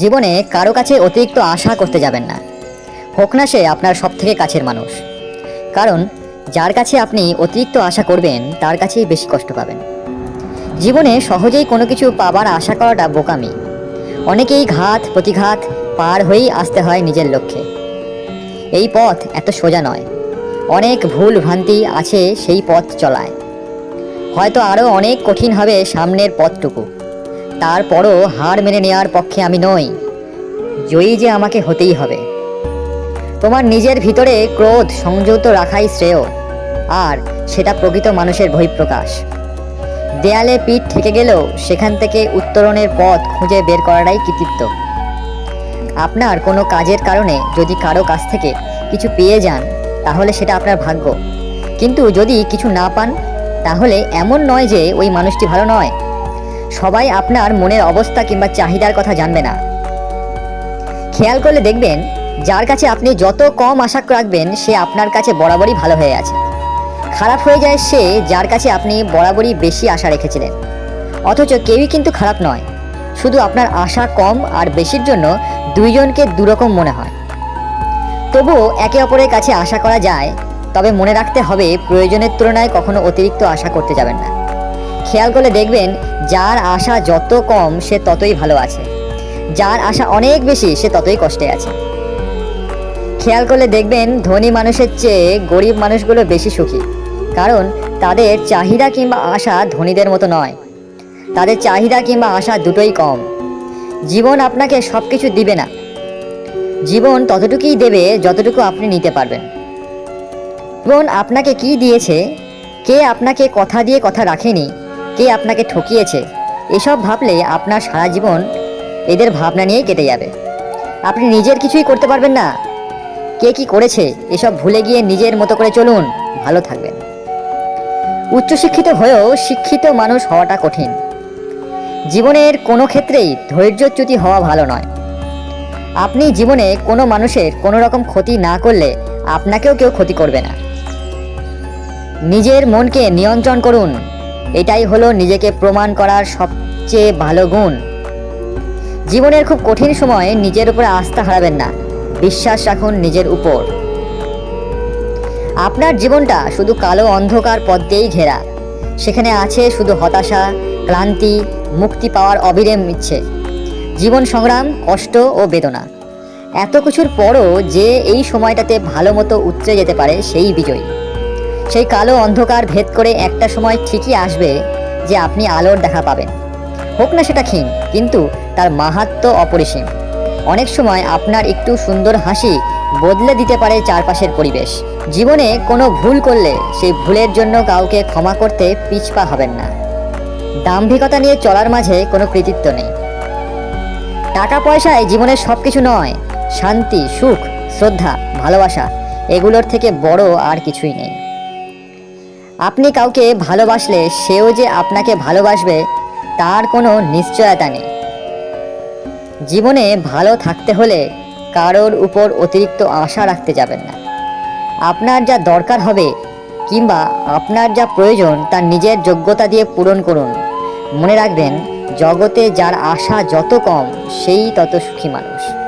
জীবনে কারও কাছে অতিরিক্ত আশা করতে যাবেন না। হোক না সে আপনার সব থেকে কাছের মানুষ। কারণ, যার কাছে আপনি অতিরিক্ত আশা করবেন, তার কাছেই বেশি কষ্ট পাবেন। জীবনে সহজেই কোনো কিছু পাবার আশা করাটা বোকামি। অনেকেই ঘাত, প্রতিঘাত পার হয়েই আসতে হয় নিজের লক্ষ্যে। এই পথ এত সোজা নয়। অনেক ভুল ভ্রান্তি আছে সেই পথ চলায়। হয়তো আরও অনেক কঠিন হবে সামনের পথটুকু। তারপরও হার মেনে নেওয়ার পক্ষে আমি নই। জয়ী যে আমাকে হতেই হবে। তোমার নিজের ভিতরে ক্রোধ সংযত রাখাই শ্রেয়, আর সেটা প্রকৃত মানুষের বহিঃপ্রকাশ। দেয়ালে পিঠ ঠেকে গেলেও সেখান থেকে উত্তরণের পথ খুঁজে বের করাটাই কৃতিত্ব। আপনার কোনো কাজের কারণে যদি কারও কাছ থেকে কিছু পেয়ে যান, তাহলে সেটা আপনার ভাগ্য। কিন্তু যদি কিছু না পান, তাহলে এমন নয় যে ওই মানুষটি ভালো নয়। সবাই আপনার মনের অবস্থা কিংবা চাহিদার কথা জানবে না। খেয়াল করলে দেখবেন, যার কাছে আপনি যত কম আশা রাখবেন, সে আপনার কাছে বরাবরই ভালো হয়ে আছে। খারাপ হয়ে যায় সে যার কাছে আপনি বরাবরই বেশি আশা রেখেছিলেন। অথচ কেউই কিন্তু খারাপ নয়। শুধু আপনার আশা কম আর বেশির জন্য দুইজনকে দুরকম মনে হয়। তবুও একে অপরের কাছে আশা করা যায়, তবে মনে রাখতে হবে প্রয়োজনের তুলনায় কখনো অতিরিক্ত আশা করতে যাবেন না। খেয়াল করলে দেখবেন, যার আশা যত কম, সে ততই ভালো আছে। যার আশা অনেক বেশি, সে ততই কষ্টে আছে। খেয়াল করলে দেখবেন, ধনী মানুষের চেয়ে গরিব মানুষগুলো বেশি সুখী। কারণ, তাদের চাহিদা কিংবা আশা ধনীদের মতো নয়। তাদের চাহিদা কিংবা আশা দুটোই কম। জীবন আপনাকে সব কিছু দিবে না। জীবন ততটুকুই দেবে যতটুকু আপনি নিতে পারবেন। জীবন আপনাকে কি দিয়েছে? কে আপনাকে কথা দিয়ে কথা রাখেনি? কে আপনাকে ঠকিয়েছে? এসব ভাবলে আপনার সারা জীবন এদের ভাবনা নিয়েই কেটে যাবে। আপনি নিজের কিছুই করতে পারবেন না। কে কি করেছে, এসব ভুলে গিয়ে নিজের মতো করে চলুন। ভালো থাকবেন। উচ্চশিক্ষিত হয়েও শিক্ষিত মানুষ হওয়াটা কঠিন। জীবনের কোনো ক্ষেত্রেই ধৈর্যচ্যুতি হওয়া ভালো নয়। আপনি জীবনে কোনো মানুষের কোনো রকম ক্ষতি না করলে আপনাকেও কেউ ক্ষতি করবে না। নিজের মনকে নিয়ন্ত্রণ করুন। এটাই হলো নিজেকে প্রমাণ করার সবচেয়ে ভালো গুণ। জীবনের খুব কঠিন সময়ে নিজের উপরে আস্থা হারাবেন না। বিশ্বাস রাখুন নিজের উপর। আপনার জীবনটা শুধু কালো অন্ধকার পথ দিয়েই ঘেরা। সেখানে আছে শুধু হতাশা, ক্লান্তি, মুক্তি পাওয়ার অবিরেম ইচ্ছে। জীবন সংগ্রাম, কষ্ট ও বেদনা। এত কিছুর পরও যে এই সময়টাতে ভালো মতো উতরে যেতে পারে সেই বিজয়ী। সেই কালো অন্ধকার ভেদ করে একটা সময় ঠিকই আসবে যে আপনি আলোর দেখা পাবেন। হোক না সেটা ক্ষীণ, কিন্তু তার মাহাত্ম অপরিসীম। অনেক সময় আপনার একটু সুন্দর হাসি বদলে দিতে পারে চারপাশের পরিবেশ। জীবনে কোনো ভুল করলে সেই ভুলের জন্য কাউকে ক্ষমা করতে পিছপা হবেন না। দাম্ভিকতা নিয়ে চলার মাঝে কোনো কৃতিত্ব নেই। টাকা পয়সায় জীবনের সব কিছু নয়। শান্তি, সুখ, শ্রদ্ধা, ভালোবাসা, এগুলোর থেকে বড় আর কিছুই নেই। আপনি কাউকে ভালোবাসলে সেও যে আপনাকে ভালোবাসবে, তার কোনো নিশ্চয়তা নেই। জীবনে ভালো থাকতে হলে কারোর উপর অতিরিক্ত আশা রাখতে যাবেন না। আপনার যা দরকার হবে, কিংবা আপনার যা প্রয়োজন, তা নিজের যোগ্যতা দিয়ে পূরণ করুন। মনে রাখবেন, জগতে যার আশা যত কম, সেই তত সুখী মানুষ।